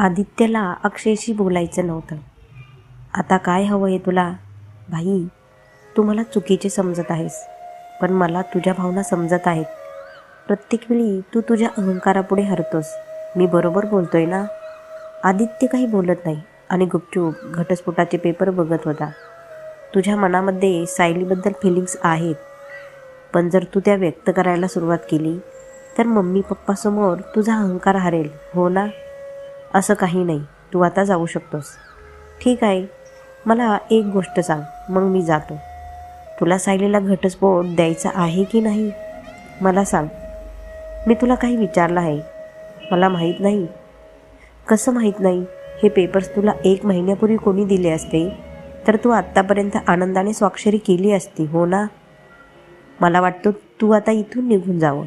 आदित्यला अक्षयशी बोलायचं नव्हतं. आता काय हवं आहे तुला? भाई तू मला चुकीचे समजत आहेस पण मला तुझ्या भावना समजत आहेत. प्रत्येक वेळी तू तुझ्या अहंकारापुढे हरतोस. मी बरोबर बोलतोय ना? आदित्य काही बोलत नाही आणि गुपचूप घटस्फोटाचे पेपर बघत होता. तुझ्या मनामध्ये सायलीबद्दल फिलिंग्स आहेत पण जर तू त्या व्यक्त करायला सुरुवात केली तर मम्मी पप्पासमोर तुझा अहंकार हरेल हो ना? असं काही नाही. तू आता जाऊ शकतोस. ठीक आहे. मला एक गोष्ट सांग. मग मी जातो. तुला सायलीला घटस्फोट द्यायचा आहे की नाही? मला सांग. मी तुला काही विचारलं आहे. मला माहीत नाही. कसं माहीत नाही? हे पेपर्स तुला एक महिन्यापूर्वी कोणी दिले असते? तर तू आत्तापर्यंत आनंदाने स्वाक्षरी केली असती हो ना? मला वाटतं तू आता इथून निघून जावं.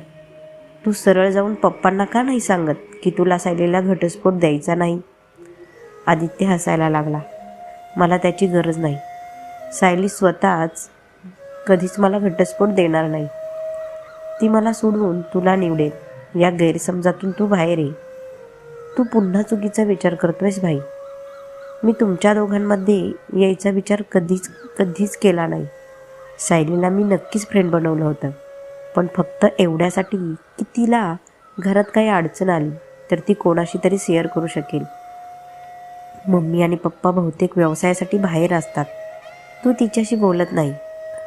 तू सरळ जाऊन पप्पांना का नाही सांगत की तुला सायलीला घटस्फोट द्यायचा नाही? आदित्य हसायला लागला. मला त्याची गरज नाही. सायली स्वतःच कधीच मला घटस्फोट देणार नाही. ती मला सोडून तुला निवडेल. या गैरसमजातून तू बाहेर ये. तू पुन्हा चुकीचा विचार करतोयस भाई. मी तुमच्या दोघांमध्ये यायचा विचार कधीच कधीच केला नाही. सायलीला मी नक्कीच फ्रेंड बनवलं होतं. पण फक्त एवढ्यासाठी की तिला घरात काही अडचण आली तर ती कोणाशी तरी शेअर करू शकेल. मम्मी आणि पप्पा बहुतेक व्यवसायासाठी बाहेर असतात. तू तिच्याशी बोलत नाही.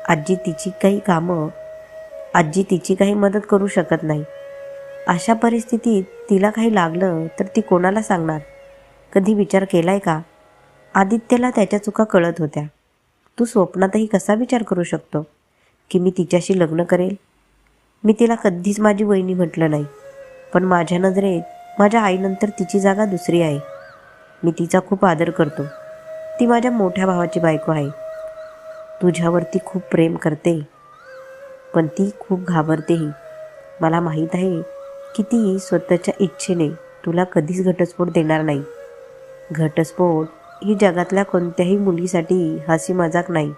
आजी तिची काही कामं आजी तिची काही मदत करू शकत नाही. अशा परिस्थितीत तिला काही लागलं तर ती कोणाला सांगणार? कधी विचार केलाय का? आदित्यला त्याच्या चुका कळत होत्या. तू स्वप्नातही कसा विचार करू शकतो? की मी तिच्याशी लग्न करेल? मी तिला कधीच माझी वहिनी म्हटलं नाही. पण माझ्या नजरेत माझ्या आईनंतर तिची जागा दुसरी आहे. मी तिचा खूप आदर करतो. ती माझ्या मोठ्या भावाची बायको आहे. तुझ्यावरती खूप प्रेम करते. पण ती खूप घाबरतेही मला माहीत आहे की ती स्वतःच्या इच्छेने तुला कधीच घटस्फोट देणार नाही. घटस्फोट ही जगातल्या कोणत्याही मुलीसाठी हसी मजाक नाही.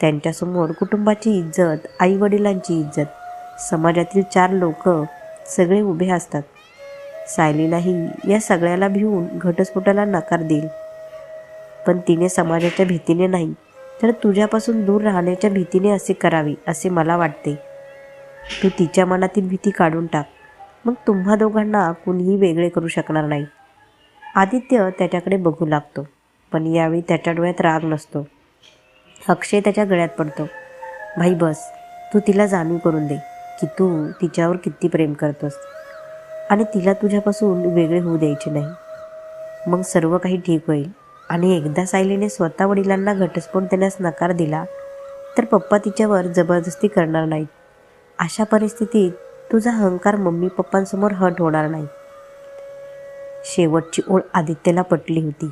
त्यांच्यासमोर कुटुंबाची इज्जत आईवडिलांची इज्जत समाजातील चार लोक सगळे उभे असतात. सायलीलाही या सगळ्याला भिवून घटस्फोटाला नकार देईल. पण तिने समाजाच्या भीतीने नाही तर तुझ्यापासून दूर राहण्याच्या भीतीने असे करावे असे मला वाटते. तू तिच्या मनातील भीती काढून टाक. मग तुम्हा दोघांना कुणीही वेगळे करू शकणार नाही. आदित्य त्याच्याकडे बघू लागतो पण यावेळी त्याच्या डोळ्यात राग नसतो. अक्षय त्याच्या गळ्यात पडतो. भाई बस तू तिला जाणीव करून दे. की तू तिच्यावर किती प्रेम करतोस? आणि तिला तुझ्यापासून वेगळे होऊ द्यायचे नाही. मग सर्व काही ठीक होईल. आणि एकदा सायलीने स्वतः वडिलांना घटस्फोट देण्यास नकार दिला तर पप्पा तिच्यावर जबरदस्ती करणार नाहीत. अशा परिस्थितीत तुझा अहंकार मम्मी पप्पांसमोर हट होणार नाही. शेवटची ओळ आदित्यला पटली होती.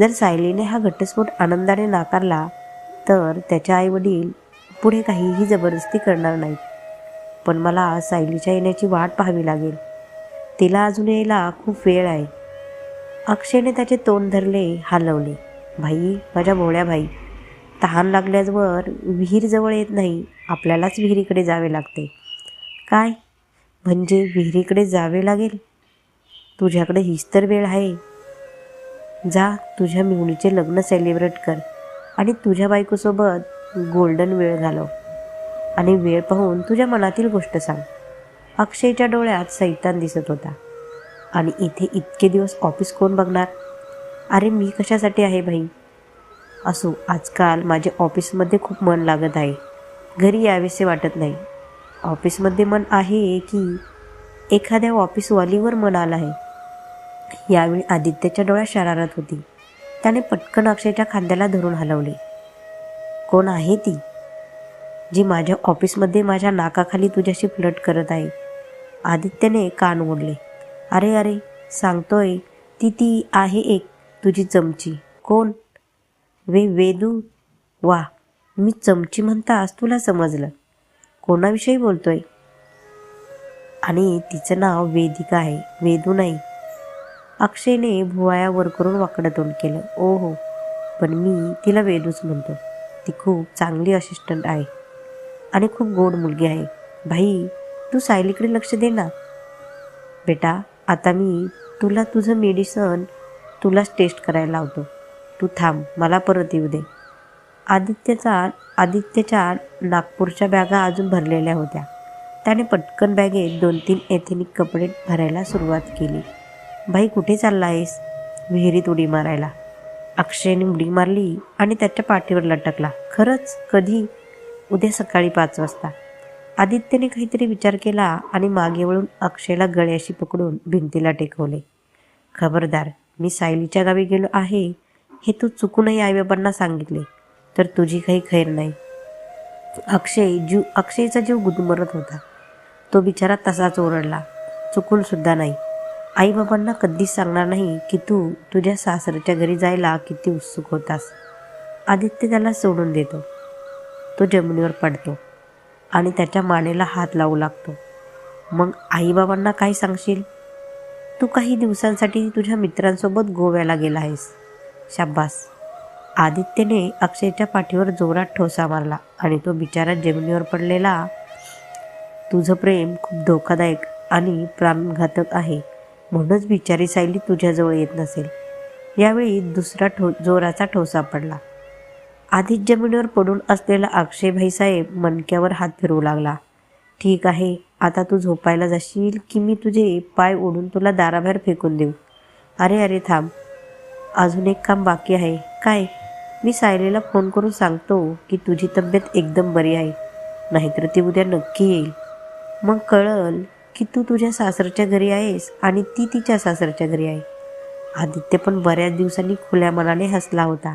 जर सायलीने हा घटस्फोट आनंदाने नाकारला तर त्याच्या आईवडील पुढे काहीही जबरदस्ती करणार नाही. पण मला सायलीच्या येण्याची वाट पाहावी लागेल. तिला अजून यायला खूप वेळ आहे. अक्षयने त्याचे तोंड धरले हलवले. भाई माझ्या भोळ्या भाई तहान लागल्यावर विहीर जवळ येत नाही आपल्यालाच विहिरीकडे जावे लागते. काय? म्हणजे विहिरीकडे जावे लागेल? तुझ्याकडे हीच तर वेळ आहे. जा तुझ्या मिवणीचे लग्न सेलिब्रेट कर आणि तुझ्या बायकोसोबत गोल्डन वेळ घालव आणि वेळ पाहून तुझ्या मनातील गोष्ट सांग. अक्षयच्या डोळ्यात सैतान दिसत होता. आणि इथे इतके दिवस ऑफिस कोण बघणार? अरे मी कशासाठी आहे भाई? असो आजकाल माझे ऑफिसमध्ये खूप मन लागत आहे. घरी यावेसे वाटत नाही. ऑफिसमध्ये मन आहे की एखाद्या ऑफिसवालीवर मन आलं आहे. यावेळी आदित्यच्या डोळ्यात शरारत होती. त्याने पटकन अक्षयच्या खांद्याला धरून हलवले. कोण आहे ती? जी माझ्या ऑफिसमध्ये माझ्या नाकाखाली तुझ्याशी फ्लट करत आहे. आदित्यने कान ओढले. अरे अरे सांगतोय ती ती आहे एक तुझी चमची. कोण? वे वेदू? वा मी चमची म्हणताच तुला समजलं. कोणाविषयी बोलतोय? आणि तिचं नाव वेदिका आहे वेदू नाही. अक्षयने भुवाया वर करून वाकडं तोंड केलं. ओ हो पण मी तिला वेदूच म्हणतो. ती खूप चांगली असिस्टंट आहे. आणि खूप गोड मुलगी आहे. भाई तू सायलीकडे लक्ष दे ना. बेटा आता मी तुला तुझं मेडिसन तुलाच टेस्ट करायला लावतो. तू थांब मला परत येऊ दे. आदित्यचा आदित्यच्या नागपूरच्या बॅगा अजून भरलेल्या होत्या. त्याने पटकन बॅगेत दोन तीन एथेनिक कपडे भरायला सुरुवात केली. भाई कुठे चालला आहेस विहिरीत उडी मारायला. अक्षयने उडी मारली आणि त्याच्या पाठीवर लटकला. खरंच कधी? उद्या सकाळी पाच वाजता. आदित्यने काहीतरी विचार केला आणि मागे वळून अक्षयला गळ्याशी पकडून भिंतीला टेकवले. खबरदार मी सायलीच्या गावी गेलो आहे. हे तू चुकूनही आईबाबांना सांगितले तर तुझी काही खैर नाही. अक्षय जीव अक्षयचा जीव गुदमरत होता. तो बिचारा तसाच ओरडला. चुकून सुद्धा नाही. आईबाबांना कधीच सांगणार नाही की तू तुझ्या सासरच्या घरी जायला किती उत्सुक होतास. आदित्य त्याला सोडून देतो. तो जमिनीवर पडतो आणि त्याच्या मानेला हात लावू लागतो. मग आईबाबांना काय सांगशील? तू काही दिवसांसाठी तुझ्या मित्रांसोबत गोव्याला गेला आहेस. शाब्बास. आदित्यने अक्षयच्या पाठीवर जोरात ठोसा मारला आणि तो बिचारा जमिनीवर पडलेला. तुझं प्रेम खूप धोकादायक आणि प्राणघातक आहे. म्हणूनच बिचारी सायली तुझ्याजवळ येत नसेल. यावेळी दुसरा ठो जोराचा ठोसा पडला. आधीच जमिनीवर पडून असलेला अक्षय भाईसाहेब मणक्यावर हात फिरवू लागला. ठीक आहे आता तू झोपायला जाशील की मी तुझे पाय ओढून तुला दाराबाहेर फेकून देऊ. अरे अरे थांब. अजून एक काम बाकी आहे. काय? मी सायलीला फोन करून सांगतो की तुझी तब्येत एकदम बरी आहे. नाहीतर ती उद्या नक्की येईल. मग कळल की तू तुझ्या सासरच्या घरी आहेस आणि ती तिच्या सासरच्या घरी आहे. आदित्य पण बऱ्याच दिवसांनी खुल्या मनाने हसला होता.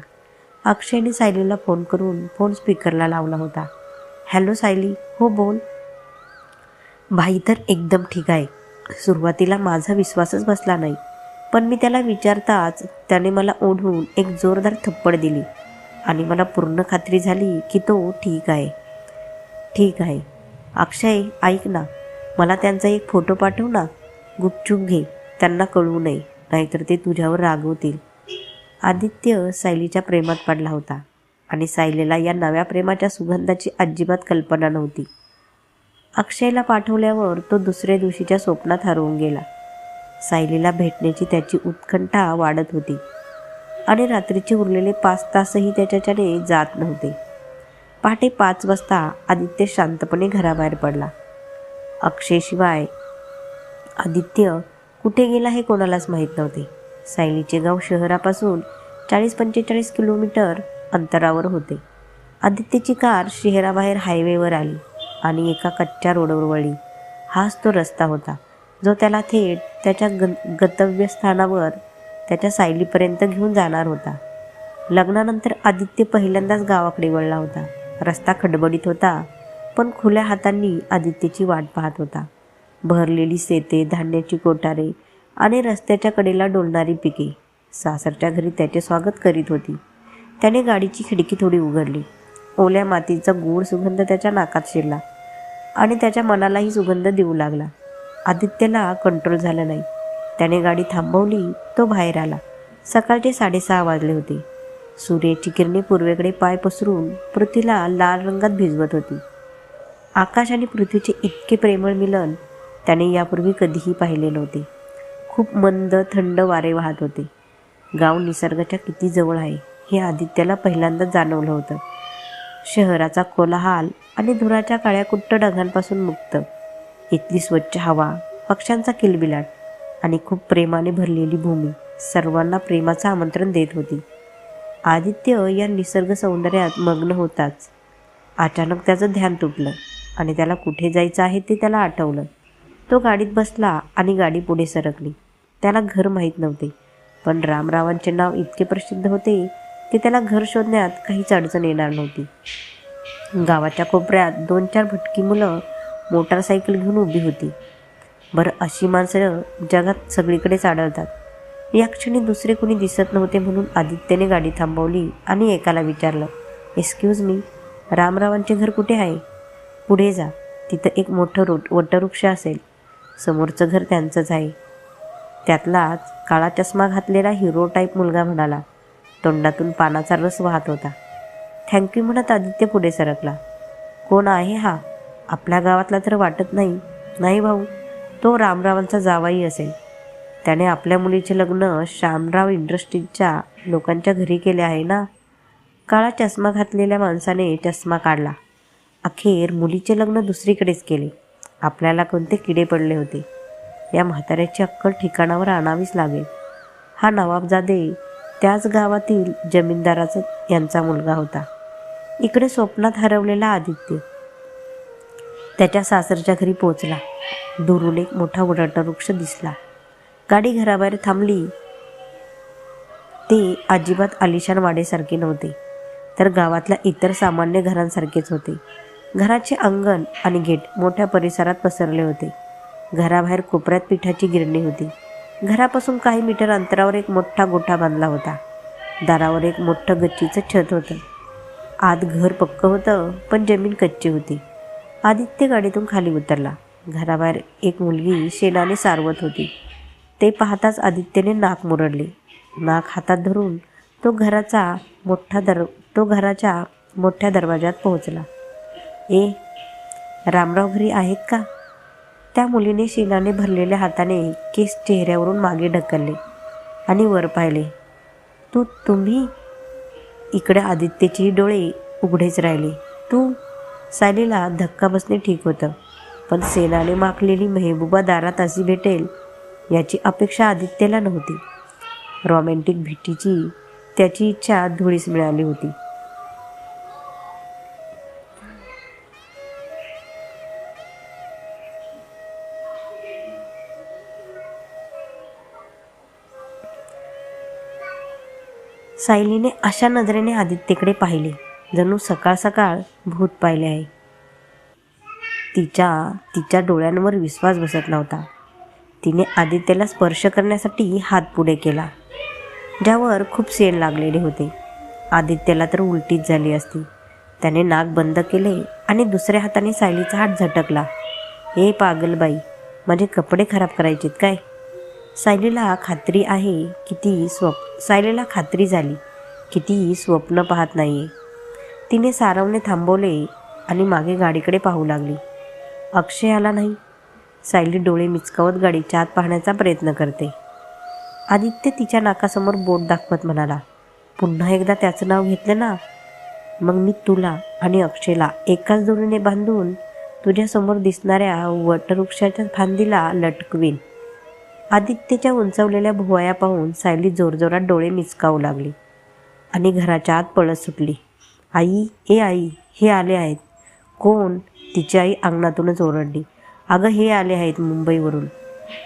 अक्षयने सायलीला फोन करून फोन स्पीकरला लावला होता. हॅलो सायली हो बोल. भाई तर एकदम ठीक आहे. सुरुवातीला माझा विश्वासच बसला नाही पण मी त्याला विचारताच त्याने मला ओढून एक जोरदार थप्पड दिली आणि मला पूर्ण खात्री झाली की तो ठीक आहे. ठीक आहे. अक्षय ऐक ना. मला त्यांचा एक फोटो पाठव ना गुपचूप घे. त्यांना कळवू नये. नाहीतर ते तुझ्यावर रागवतील. आदित्य सायलीच्या प्रेमात पडला होता. आणि सायलीला या नव्या प्रेमाच्या सुगंधाची अजिबात कल्पना नव्हती. अक्षयला पाठवल्यावर तो दुसऱ्या दिवशीच्या स्वप्नात हरवून गेला. सायलीला भेटण्याची त्याची उत्कंठा वाढत होती. आणि रात्रीचे उरलेले पाच तासही त्याच्याच्याने जात नव्हते. पहाटे पाच वाजता आदित्य शांतपणे घराबाहेर पडला. अक्षयशिवाय आदित्य कुठे गेला हे कोणालाच माहीत नव्हते. सायलीचे गाव शहरापासून चाळीस पंचेचाळीस किलोमीटर अंतरावर होते. आदित्यची कार शहराबाहेर हायवेवर आली आणि एका कच्च्या रोडवर वळली. हाच तो रस्ता होता जो त्याला थेट त्याच्या ग गंतव्यस्थानावर त्याच्या सायलीपर्यंत घेऊन जाणार होता. लग्नानंतर आदित्य पहिल्यांदाच गावाकडे वळला होता. रस्ता खडबडीत होता. पण खुल्या हातांनी आदित्यची वाट पाहत होता. भरलेली शेते धान्याची कोठारे आणि रस्त्याच्या कडेला डोलणारी पिके. सासरच्या घरी त्याचे स्वागत करीत होती. त्याने गाडीची खिडकी थोडी उघडली. ओल्या मातीचा गोड सुगंध त्याच्या नाकात शिरला आणि त्याच्या मनालाही सुगंध देऊ लागला. आदित्यला कंट्रोल झालं नाही. त्याने गाडी थांबवली तो बाहेर आला. सकाळचे साडेसहा वाजले होते. सूर्याची किरणे पूर्वेकडे पाय पसरून पृथ्वीला लाल रंगात भिजवत होती. आकाश आणि पृथ्वीचे इतके प्रेमळ मिलन त्याने यापूर्वी कधीही पाहिले नव्हते. खूप मंद थंड वारे वाहत होते. गाव निसर्गाच्या किती जवळ आहे हे आदित्याला पहिल्यांदाच जाणवलं होतं. शहराचा कोलाहाल आणि धुराच्या काळ्या कुट्ट ढगांपासून मुक्त. इथली स्वच्छ हवा पक्ष्यांचा किलबिलाट आणि खूप प्रेमाने भरलेली भूमी सर्वांना प्रेमाचं आमंत्रण देत होती. आदित्य या निसर्ग सौंदर्यात मग्न होताच. अचानक त्याचं ध्यान तुटलं. आणि त्याला कुठे जायचं आहे ते त्याला आठवलं. तो गाडीत बसला आणि गाडी पुढे सरकली. त्याला घर माहीत नव्हते. पण रामरावांचे नाव इतके प्रसिद्ध होते की त्याला घर शोधण्यात काहीच अडचण येणार नव्हती. गावाच्या कोपऱ्यात दोन चार भटकी मुलं मोटारसायकल घेऊन उभी होती. बरं अशी माणसं जगात सगळीकडेच आढळतात. या क्षणी दुसरे कोणी दिसत नव्हते म्हणून आदित्यने गाडी थांबवली आणि एकाला विचारलं एक्सक्यूज मी रामरावांचे घर कुठे आहे? पुढे जा. तिथं एक मोठं रोट वटवृक्ष असेल. समोरचं घर त्यांचंच आहे. त्यातलाच काळा चष्मा घातलेला हिरो टाईप मुलगा म्हणाला. तोंडातून पानाचा रस वाहत होता. थँक्यू म्हणत आदित्य पुढे सरकला. कोण आहे हा? आपल्या गावातला तर वाटत नाही. नाही भाऊ तो रामरावांचा जावाई असेल. त्याने आपल्या मुलीचे लग्न श्यामराव इंडस्ट्रीजच्या लोकांच्या घरी केले आहे ना? काळा चष्मा घातलेल्या माणसाने चष्मा काढला. अखेर मुलीचे लग्न दुसरीकडेच केले. आपल्याला कोणते किडे पडले होते? या म्हाताऱ्याची अक्कल ठिकाणावर आणावीच लागेल. हा नवाबजादे त्याच गावातील जमीनदाराचा यांचा मुलगा होता. इकडे स्वप्नात हरवलेला आदित्य त्याच्या सासरच्या घरी पोचला दुरून एक मोठा वृक्ष दिसला. गाडी घराबाहेर थांबली. ते अजिबात आलिशान वाडेसारखे नव्हते तर गावातल्या इतर सामान्य घरांसारखेच होते. घराचे अंगण आणि गेट मोठ्या परिसरात पसरले होते. घराबाहेर कोपऱ्यात पिठाची गिरणी होती. घरापासून काही मीटर अंतरावर एक मोठा गोठा बांधला होता. दारावर एक मोठं गच्चीचं छत होतं. आत घर पक्क होतं पण जमीन कच्ची होती. आदित्य गाडीतून खाली उतरला. घराबाहेर एक मुलगी शेणाने सारवत होती. ते पाहताच आदित्यने नाक मुरडले. नाक हातात धरून तो घराचा मोठा दर तो घराच्या मोठ्या दरवाजात पोहोचला. ए रामराव घरी आहेत का? त्या मुलीने शिलाने भरलेल्या हाताने केस चेहऱ्यावरून मागे ढकलले आणि वर पाहिले. तू तुम्ही? इकडे आदित्यचेही डोळे उघडेच राहिले. तू? सायलीला धक्का बसणे ठीक होतं पण सेनाने माखलेली मेहबूबा दारात अशी भेटेल याची अपेक्षा आदित्यला नव्हती. रॉमॅन्टिक भेटीची त्याची इच्छा धुळीस मिळाली होती. सायलीने अशा नजरेने आदित्यकडे पाहिले जणू सकाळ सकाळ भूत पाहिले आहे. तिच्या तिच्या डोळ्यांवर विश्वास बसत नव्हता. तिने आदित्यला स्पर्श करण्यासाठी हात पुढे केला ज्यावर खूप सेण लागलेले होते. आदित्यला तर उलटीच झाली असती. त्याने नाक बंद केले आणि दुसऱ्या हाताने सायलीचा हात झटकला. हे पागलबाई माझे कपडे खराब करायचेत काय? सायलीला खात्री आहे की ती स्वप सायलीला खात्री झाली की ती स्वप्न पाहत नाही तिने सारवणे थांबवले आणि मागे गाडीकडे पाहू लागली. अक्षय आला नाही. सायली डोळे मिचकावत गाडीच्या आत पाहण्याचा प्रयत्न करते. आदित्य तिच्या नाकासमोर बोट दाखवत म्हणाला पुन्हा एकदा त्याचं नाव घेतलं ना? मग मी तुला आणि अक्षयला एकाच दोरीने बांधून तुझ्यासमोर दिसणाऱ्या वटवृक्षाच्या फांदीला लटकवीन. आदित्यच्या उंचवलेल्या भुवया पाहून सायली जोरजोरात डोळे मिचकावू लागली. आणि घराच्या आत पळत सुटली. आई ए आई हे आले आहेत. कोण? तिची आई अंगणातूनच ओरडली. अगं हे आले आहेत मुंबईवरून.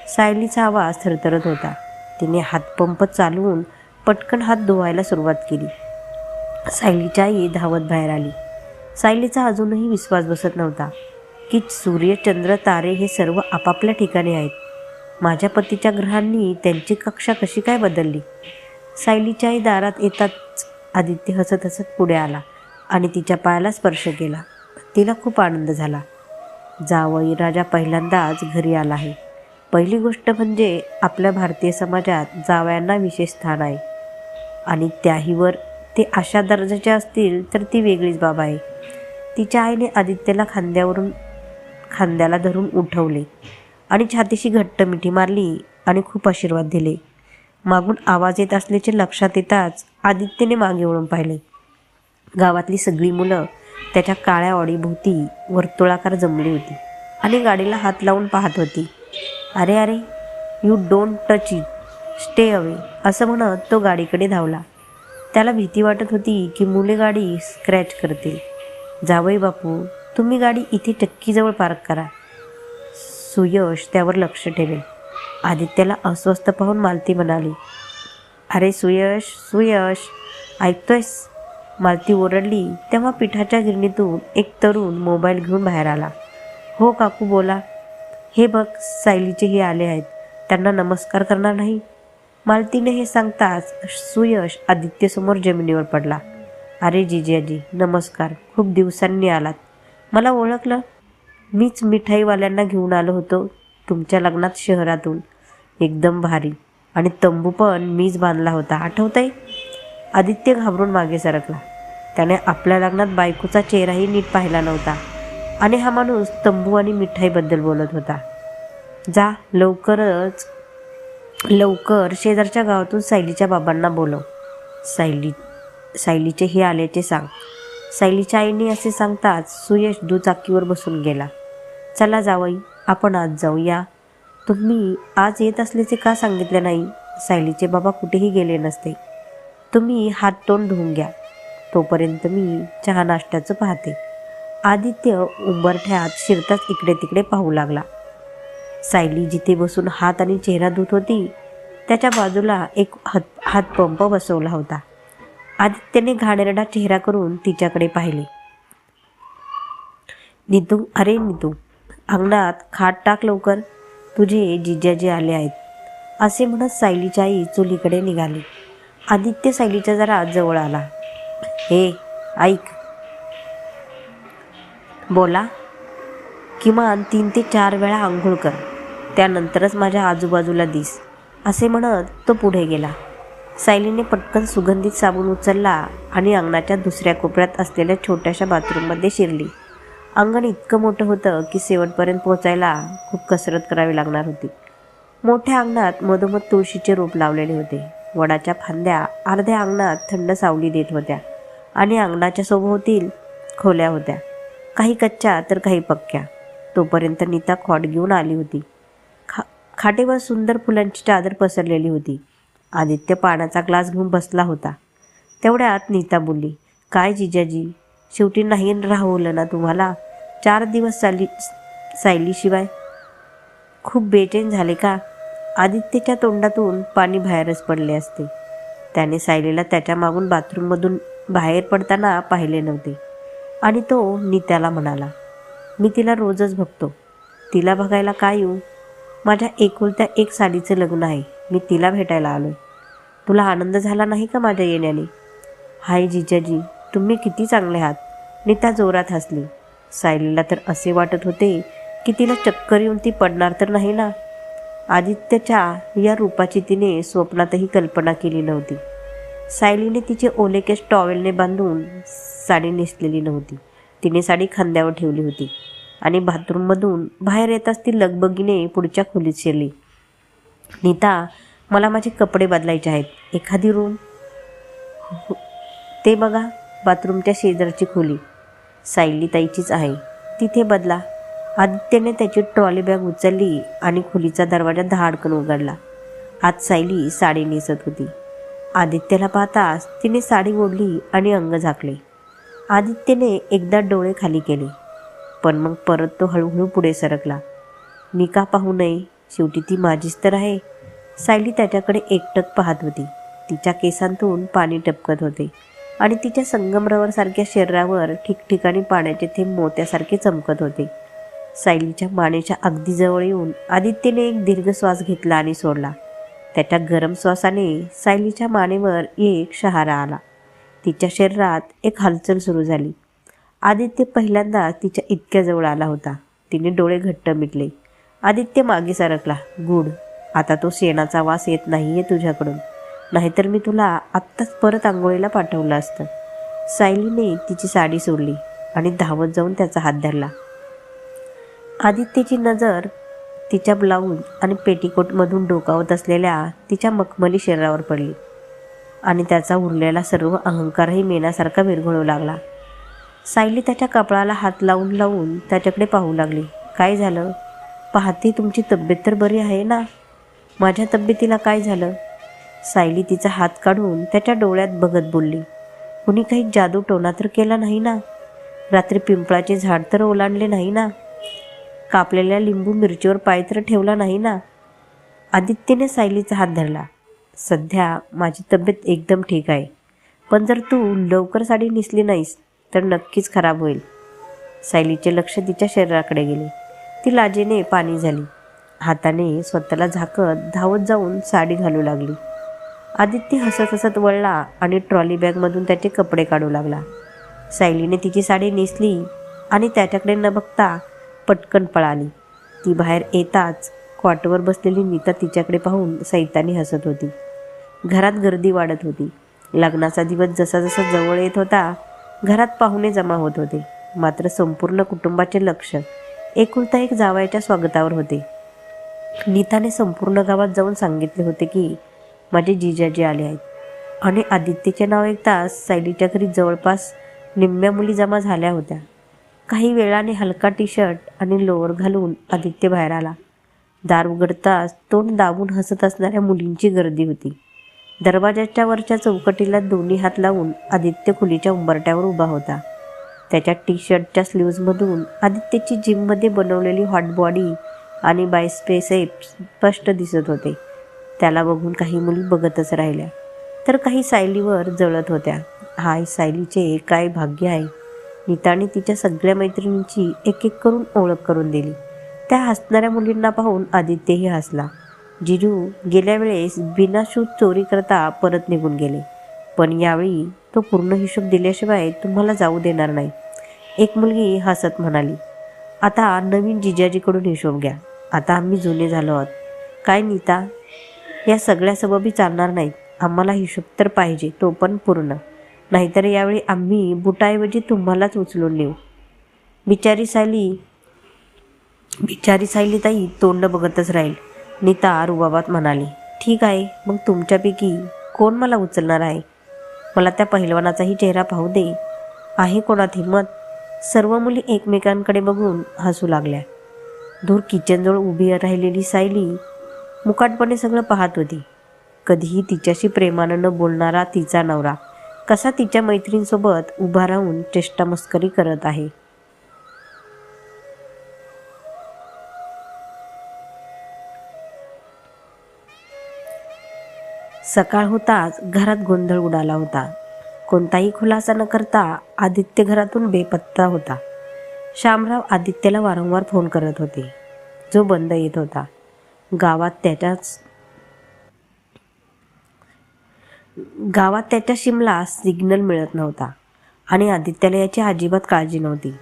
सायलीचा आवाज थरथरत होता. तिने हातपंप चालवून पटकन हात धुवायला सुरुवात केली. सायलीची आई धावत बाहेर आली. सायलीचा अजूनही विश्वास बसत नव्हता. की सूर्य चंद्र तारे हे सर्व आपापल्या ठिकाणी आहेत. माझ्या पतीच्या ग्रहांनी त्यांची कक्षा कशी काय बदलली? सायलीच्या आई दारात येताच आदित्य हसत हसत पुढे आला आणि तिच्या पायाला स्पर्श केला. तिला खूप आनंद झाला. जावई राजा पहिल्यांदाच घरी आला आहे. पहिली गोष्ट म्हणजे आपल्या भारतीय समाजात जावयांना विशेष स्थान आहे. आणि त्याहीवर ते अशा दर्जाचे असतील तर ती वेगळीच बाब आहे. तिच्या आईने आदित्यला खांद्यावरून खांद्याला धरून उठवले. आणि छातीशी घट्ट मिठी मारली आणि खूप आशीर्वाद दिले. मागून आवाज येत असल्याचे लक्षात येताच आदित्यने मागे वळून पाहिले. गावातली सगळी मुलं त्याच्या काळ्या ऑडीभोवती वर्तुळाकार जमली होती आणि गाडीला हात लावून पाहत होती. अरे अरे you don't touch it stay away असं म्हणत तो गाडीकडे धावला. त्याला भीती वाटत होती की मुले गाडी स्क्रॅच करतील. जावई बापू तुम्ही गाडी इथे टक्कीजवळ पार्क करा. सुयश त्यावर लक्ष ठेवेल. आदित्यला अस्वस्थ पाहून मालती म्हणाली अरे सुयश सुयश ऐकतोयस? मालती ओरडली तेव्हा पिठाच्या गिरणीतून एक तरुण मोबाईल घेऊन बाहेर आला. हो काकू बोला. हे बघ सायलीचेही आले आहेत. त्यांना नमस्कार करणार नाही. मालतीने हे सांगताच सुयश आदित्यसमोर जमिनीवर पडला. अरे जिजाजी नमस्कार. खूप दिवसांनी आलात. मला ओळखलं. मीच मिठाईवाल्यांना घेऊन आलो होतो तुमच्या लग्नात शहरातून. एकदम भारी. आणि तंबू पण मीच बांधला होता. आठवतंय? आदित्य घाबरून मागे सरकला. त्याने आपल्या लग्नात बायकोचा चेहराही नीट पाहिला नव्हता. आणि हा माणूस तंबू आणि मिठाईबद्दल बोलत होता. जा लवकरच लवकर शेजारच्या गावातून सायलीच्या बाबांना बोलव. सायली सायलीचे हे आल्याचे सांग. सायलीच्या आईने असे सांगताच सुयश दुचाकीवर बसून गेला. चला जावई आपण आज जाऊया. तुम्ही आज येत असल्याचे का सांगितले नाही? सायलीचे बाबा कुठेही गेले नसते. तुम्ही हात तोंड धुवून घ्या. तोपर्यंत मी चहा नाश्त्याचं पाहते. आदित्य उंबरठ्यात शिरताच इकडे तिकडे पाहू लागला. सायली जिथे बसून हात आणि चेहरा धुत होती त्याच्या बाजूला एक हात हातपंप बसवला होता. आदित्यने घाणेरडा चेहरा करून तिच्याकडे पाहिले. नितू अरे नितू अंगणात खाट टाक लवकर. तुझे जिजाजी आले आहेत. असे म्हणत सायलीची आई चुलीकडे निघाली. आदित्य सायलीच्या जरा जवळ आला. हे ऐक. बोला. किमान तीन ते चार वेळा आंघोळ कर. त्यानंतरच माझ्या आजूबाजूला दिस. असे म्हणत तो पुढे गेला. सायलीने पटकन सुगंधित साबण उचलला आणि अंगणाच्या दुसऱ्या कोपऱ्यात असलेल्या छोट्याशा बाथरूममध्ये शिरली. अंगण इतकं मोठं होतं की शेवटपर्यंत पोहोचायला खूप कसरत करावी लागणार होती. मोठ्या अंगणात मधोमध तुळशीचे रोप लावलेले होते. वडाच्या फांद्या अर्ध्या अंगणात थंड सावली देत होत्या आणि अंगणाच्या सोबतील खोल्या होत्या. काही कच्च्या तर काही पक्क्या. तोपर्यंत नीता खॉट घेऊन आली होती. खा खाटेवर सुंदर फुलांची चादर पसरलेली होती. आदित्य पाण्याचा ग्लास घेऊन बसला होता. तेवढ्यात नीता बोलली काय जिजाजी शेवटी नाही राहवलं ना तुम्हाला? चार दिवस साली सायलीशिवाय. खूप बेचैन झाले का? आदित्यच्या तोंडातून पाणी बाहेरच पडले असते. त्याने सायलीला त्याच्या मागून बाथरूममधून बाहेर पडताना पाहिले नव्हते. आणि तो नित्याला म्हणाला मी तिला रोजच बघतो. तिला बघायला काय येऊ? माझ्या एकुलत्या एक साडीचं लग्न आहे. मी तिला भेटायला आलो तुला आनंद झाला नाही का माझ्या येण्याने? हाय जिजाजी तुम्ही किती चांगले आहात. नीता जोरात हसली. सायलीला तर असे वाटत होते की तिला चक्कर येऊन ती पडणार तर नाही ना? आदित्यच्या या रूपाची तिने स्वप्नातही कल्पना केली नव्हती. सायलीने तिचे ओले केस टॉवेलने बांधून साडी नेसलेली नव्हती. तिने साडी खांद्यावर ठेवली होती आणि बाथरूममधून बाहेर येताच ती लगबगीने पुढच्या खोलीत शिरली. नीता मला माझे कपडे बदलायचे आहेत. एखादी रूम हो. ते बघा बाथरूमच्या शेजारची खोली. सायली ताईचीच आहे. तिथे बदला. आदित्यने त्याची ट्रॉली बॅग उचलली आणि खोलीचा दरवाजा धाडकन उघडला. आज सायली साडी नेसत होती. आदित्यला पाहताच तिने साडी ओढली आणि अंग झाकले. आदित्यने एकदा डोळे खाली केले. पण मग परत तो हळूहळू पुढे सरकला. मी का पाहू नये? शेवटी ती माझीच तर आहे. सायली त्याच्याकडे एकटक पाहत होती. तिच्या केसांतून पाणी टपकत होते. आणि तिच्या संगमरवर सारख्या शरीरावर ठिकठिकाणी पाण्याचे थेंब मोत्यासारखे चमकत होते. सायलीच्या मानेच्या अगदी जवळ येऊन आदित्यने एक दीर्घ श्वास घेतला आणि सोडला. त्याच्या गरम श्वासाने सायलीच्या मानेवर एक शहारा आला. तिच्या शरीरात एक हालचाल सुरू झाली. आदित्य पहिल्यांदा तिच्या इतक्या जवळ आला होता. तिने डोळे घट्ट मिटले. आदित्य मागे सरकला. गुड. आता तो शेणाचा वास येत नाहीये तुझ्याकडून. नाहीतर मी तुला आत्ताच परत आंघोळीला पाठवलं असतं. सायलीने तिची साडी सोडली आणि धावत जाऊन त्याचा हात धरला. आदित्यची नजर तिच्या ब्लाऊज आणि पेटीकोटमधून डोकावत असलेल्या तिच्या मखमली शरीरावर पडली आणि त्याचा उरलेला सर्व अहंकारही मेण्यासारखा विरघळू लागला. सायली त्याच्या कपाळाला हात लावून लावून त्याच्याकडे पाहू लागली. काय झालं? पाहते तुमची तब्येत तर बरी आहे ना? माझ्या तब्येतीला काय झालं? सायली तिचा हात काढून त्याच्या डोळ्यात बघत बोलली कुणी काही जादू टोना तर केला नाही ना? रात्री पिंपळाचे झाड तर ओलांडले नाही ना? कापलेल्या लिंबू मिरचीवर पाय तर ठेवला नाही ना? आदित्यने सायलीचा हात धरला सध्या माझी तब्येत एकदम ठीक आहे पण जर तू लवकर साडी नेसली नाहीस तर नक्कीच खराब होईल. सायलीचे लक्ष तिच्या शरीराकडे गेले. ती लाजेने पाणी झाली. हाताने स्वतःला झाकत धावत जाऊन साडी घालू लागली. आदित्य हसत हसत वळला आणि ट्रॉली बॅगमधून त्याचे कपडे काढू लागला. सायलीने तिची साडी नेसली आणि त्याच्याकडे न बघता पटकन पळाली. ती बाहेर येताच क्वाटवर बसलेली नीता तिच्याकडे पाहून सैतानी हसत होती. घरात गर्दी वाढत होती. लग्नाचा दिवस जसा जसा जवळ येत होता घरात पाहुणे जमा होत होते. मात्र संपूर्ण कुटुंबाचे लक्ष एकुलता एक जावयाच्या स्वागतावर होते. नीताने संपूर्ण गावात जाऊन सांगितले होते की माझे जिजाजी आले आहेत. आणि आदित्यचे नाव ऐकताच सायलीच्या घरी जवळपास निम्म्या मुली जमा झाल्या होत्या. काही वेळाने हलका टी शर्ट आणि लोअर घालून आदित्य बाहेर आला. दार उघडताच तोंड दाबून हसत असणाऱ्या मुलींची गर्दी होती. दरवाजाच्या वरच्या चौकटीला दोन्ही हात लावून आदित्य खुलीच्या उंबरट्यावर उभा होता. त्याच्या टी शर्टच्या स्लीव्जमधून आदित्यची जिममध्ये बनवलेली हॉट बॉडी आणि बायस्पेसेप स्पष्ट दिसत होते. त्याला बघून काही मुली बघतच राहिल्या. तर काही सायलीवर जळत होत्या. हाय सायलीचे काय भाग्य आहे? नीताने तिच्या सगळ्या मैत्रिणींची एक एक करून ओळख करून दिली. त्या हसणाऱ्या मुलींना पाहून आदित्यही हसला. जिजू गेल्या वेळेस बिनाशूत चोरी करता परत निघून गेले. पण यावेळी तो पूर्ण हिशोब दिल्याशिवाय तुम्हाला जाऊ देणार नाही. एक मुलगी हसत म्हणाली आता नवीन जिजाजीकडून हिशोब घ्या. आता आम्ही जुने झालो आहोत. काय नीता? या सगळ्या सबबी चालणार नाहीत. आम्हाला हिशोब तर पाहिजे तो पण पूर्ण. नाहीतर यावेळी आम्ही बुटाऐवजी तुम्हालाच उचलून नेऊ. बिचारी सायली बिचारी सायली ताई तोंड बघतच राहील. नीता रुबाबात म्हणाली ठीक आहे मग तुमच्यापैकी कोण मला उचलणार आहे? मला त्या पहिलवानाचाही चेहरा पाहू दे. आहे कोणात हिंमत सर्व मुली एकमेकांकडे बघून हसू लागल्या. दूर किचनजवळ उभी राहिलेली सायली मुकाटपणे सगळं पाहत होती. कधीही तिच्याशी प्रेमानं न बोलणारा तिचा नवरा कसा तिच्या मैत्रिणींसोबत उभा राहून चेष्टामस्करी करत आहे. सकाळ होताच घरात गोंधळ उडाला होता. कोणताही खुलासा न करता आदित्य घरातून बेपत्ता होता. श्यामराव आदित्यला वारंवार फोन करत होते. जो बंद येत होता. गावात त्याच्याच गावात त्याच्या शिमला सिग्नल मिळत नव्हता. आणि आदित्याला याची अजिबात काळजी नव्हती.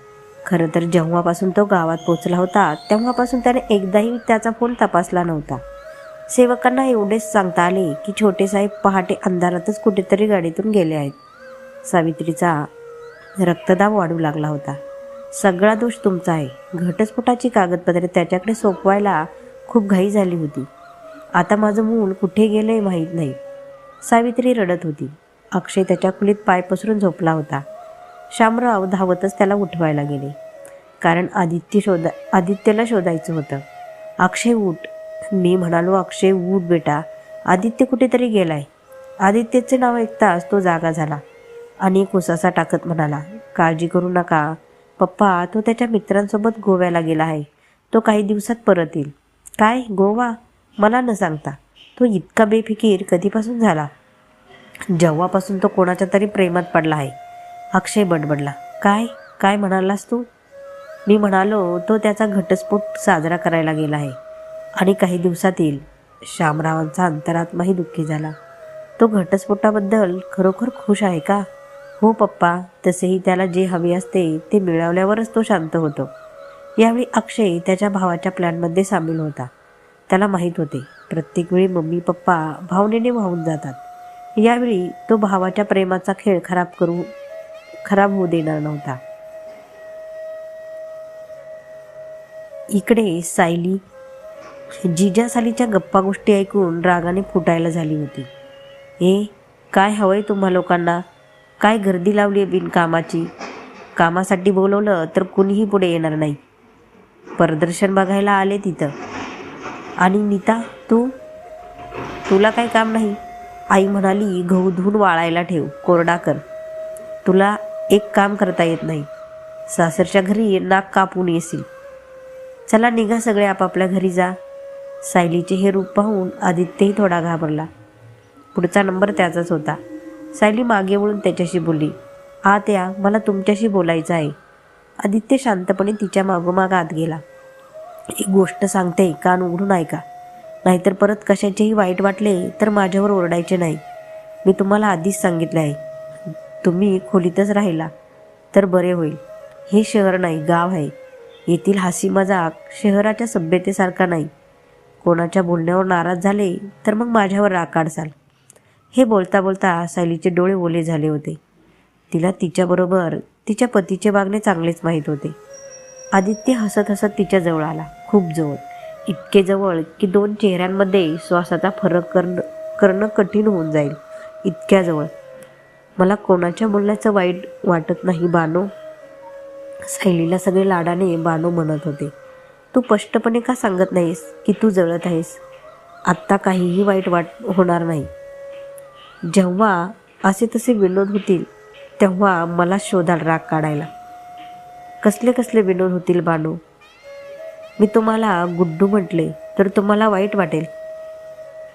खरं तर जेव्हापासून तो गावात पोचला होता तेव्हापासून त्याने एकदाही त्याचा फोन तपासला नव्हता. सेवकांना एवढेच सांगता आले की छोटे साहेब पहाटे अंधारातच कुठेतरी गाडीतून गेले आहेत. सावित्रीचा रक्तदाब वाढू लागला होता. सगळा दोष तुमचा आहे. घटस्फोटाची कागदपत्रे त्याच्याकडे सोपवायला खूप घाई झाली होती. आता माझं मूल कुठे गेलंय माहीत नाही. सावित्री रडत होती. अक्षय त्याच्या खुलीत पाय पसरून झोपला होता. शामराव धावतच त्याला उठवायला गेले. कारण आदित्य शोधा आदित्यला शोधायचं होतं. अक्षय उठ. मी म्हणालो अक्षय उठ बेटा. आदित्य कुठेतरी गेलाय. आदित्यचे नाव ऐकताच तो जागा झाला. आणि एक उसासा टाकत म्हणाला काळजी करू नका. पप्पा तो त्याच्या मित्रांसोबत गोव्याला गेला आहे. तो काही दिवसात परत येईल. काय? गोवा? मला न सांगता. तो इतका बेफिकीर कधीपासून झाला? जेव्हापासून तो कोणाच्या तरी प्रेमात पडला आहे. अक्षय बडबडला. काय? काय म्हणालास तू? मी म्हणालो तो त्याचा घटस्फोट साजरा करायला गेला आहे. आणि काही दिवसात येईल श्यामरावांचा अंतरात्माही दुःखी झाला. तो घटस्फोटाबद्दल खरोखर खुश आहे का? हो पप्पा तसेही त्याला जे हवे असते ते मिळवल्यावरच तो शांत होतो. यावेळी अक्षय त्याच्या भावाच्या प्लॅनमध्ये सामील होता. त्याला माहीत होते प्रत्येक वेळी मम्मी पप्पा भावनेने वाहून जातात. यावेळी तो भावाच्या प्रेमाचा खेळ खराब करू खराब होऊ देणार नव्हता. इकडे सायली जिजा सालीच्या गप्पा गोष्टी ऐकून रागाने फुटायला झाली होती. ए काय हवंय तुम्हा लोकांना? काय गर्दी लावली आहे बिनकामाची? कामासाठी बोलवलं तर कुणीही पुढे येणार नाही. प्रदर्शन बघायला आले तिथं. आणि नीता तू? तुला काय काम नाही? आई म्हणाली गहू धुवून वाळायला ठेव कोरडा कर. तुला एक काम करता येत नाही. सासरच्या घरी नाक कापून येशील. चला निघा सगळे आपापल्या घरी जा. सायलीचे हे रूप पाहून आदित्यही थोडा घाबरला. पुढचा नंबर त्याचाच होता. सायली मागे वळून त्याच्याशी बोलली आत्या मला तुमच्याशी बोलायचं आहे. आदित्य शांतपणे तिच्या मागोमाग आत गेला. एक गोष्ट सांगते कान उघडून ऐका. नाहीतर परत कशाचेही वाईट वाटले तर माझ्यावर ओरडायचे नाही. मी तुम्हाला आधीच सांगितले आहे. तुम्ही खोलीतच राहिला तर बरे होईल. हे शहर नाही गाव आहे. येथील हासी मजाक शहराच्या सभ्यतेसारखा नाही. कोणाच्या बोलण्यावर नाराज झाले तर मग माझ्यावर राग काढसाल. हे बोलता बोलता सायलीचे डोळे ओले झाले होते. तिला तिच्याबरोबर तिच्या पतीचे वागणे चांगलेच माहीत होते. आदित्य हसत हसत तिच्या जवळ आला. खूप जवळ. इतके जवळ की दोन चेहऱ्यांमध्ये श्वासाचा फरक करणं करणं कठीण होऊन जाईल. इतक्या जवळ. मला कोणाच्या बोलण्याचं वाईट वाटत नाही बानो. सायलीला सगळे लाडाने बानो म्हणत होते. तू स्पष्टपणे का सांगत नाहीस की तू जळत आहेस? आत्ता काहीही वाईट वाट होणार नाही. जेव्हा असे तसे विनोद होतील तेव्हा मला शोधाल राग काढायला. कसले कसले विनोद होतील बानू? मी तुम्हाला गुड्डू म्हटले तर तुम्हाला वाईट वाटेल.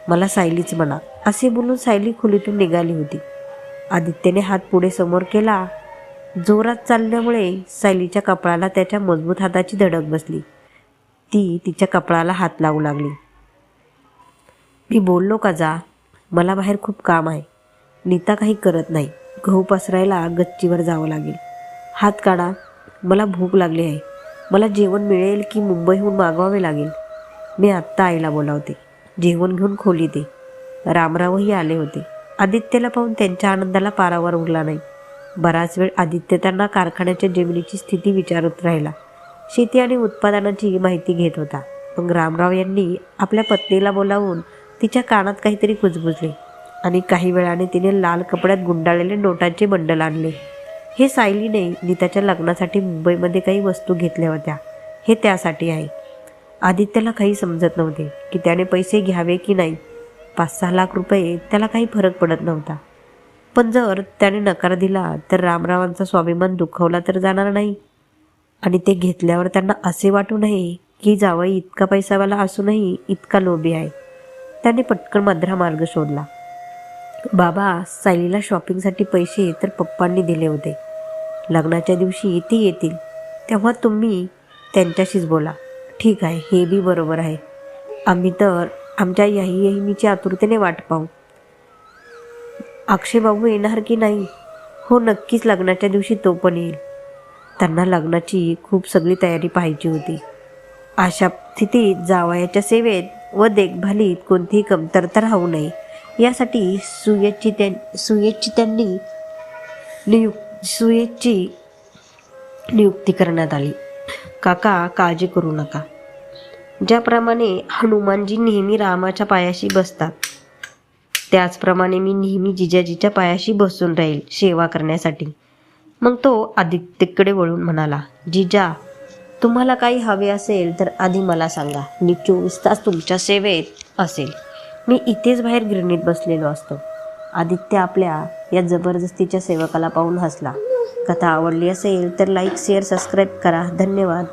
मला सायलीच म्हणा. असे बोलून सायली खोलीतून निघाली होती. आदित्यने हात पुढे समोर केला. जोरात चालल्यामुळे सायलीच्या कपाळाला त्याच्या मजबूत हाताची धडक बसली. ती तिच्या कपाळाला हात लावू लागली. मी बोललो का जा? मला बाहेर खूप काम आहे. नीता काही करत नाही. गहू पसरायला गच्चीवर जावं लागेल. हात काढा. मला भूक लागली आहे. मला जेवण मिळेल की मुंबईहून मागवावे लागेल? मी आत्ता आईला बोलावते. जेवण घेऊन खोली ते रामरावही आले होते. आदित्यला पाहून त्यांच्या आनंदाला पारावर उरला नाही. बराच वेळ आदित्य त्यांना कारखान्याच्या जमिनीची स्थिती विचारत राहिला. शेती आणि उत्पादनाची माहिती घेत होता. मग रामराव यांनी आपल्या पत्नीला बोलावून तिच्या कानात काहीतरी कुजबुजले. आणि काही वेळाने तिने लाल कपड्यात गुंडाळलेले नोटांचे बंडल आणले. हे सायलीने नीताच्या लग्नासाठी मुंबईमध्ये काही वस्तू घेतल्या होत्या. हे त्यासाठी आहे. आदित्यला काही समजत नव्हते की त्याने पैसे घ्यावे की नाही. पाच सहा लाख रुपये त्याला काही फरक पडत नव्हता. पण जर त्याने नकार दिला तर रामरावांचा स्वाभिमान दुखावला तर जाणार नाही. आणि ते घेतल्यावर त्यांना असे वाटू नये की जावई इतका पैसावाला असूनही इतका लोभी आहे. त्याने पटकन मधरा मार्ग शोधला. बाबा सायलीला शॉपिंगसाठी पैसे तर पप्पांनी दिले होते. लग्नाच्या दिवशी ती येतील. तेव्हा तुम्ही त्यांच्याशीच बोला. ठीक आहे हे बी बरोबर आहे. आम्ही तर आमच्या याही यहिनीची आतुरतेने वाट पाहू. अक्षय बाबू येणार की नाही? हो नक्कीच लग्नाच्या दिवशी तो पण येईल. त्यांना लग्नाची खूप सगळी तयारी पाहायची होती. अशा स्थितीत जावयाच्या सेवेत व देखभालीत कोणतीही कमतरता राहू नये. यासाठी सुयेची त्यां सुयेची त्यांनी नियुक् सुयेची नियुक्ती करण्यात आली. काका काळजी करू नका. ज्याप्रमाणे हनुमानजी नेहमी रामाच्या पायाशी बसतात त्याचप्रमाणे मी नेहमी जिजाजीच्या पायाशी बसून राहील सेवा करण्यासाठी. मग तो आदित्यकडे वळून म्हणाला जिजा तुम्हाला काही हवे असेल तर आधी मला सांगा. मी चोवीस तास तुमच्या सेवेत असेल. मी इथेच बाहेर गिरणीत बसलेलो असतो. आदित्य आपल्या या जबरदस्तीच्या सेवकाला पाहून हसला. कथा आवडली असेल तर लाईक शेअर सबस्क्राईब करा. धन्यवाद.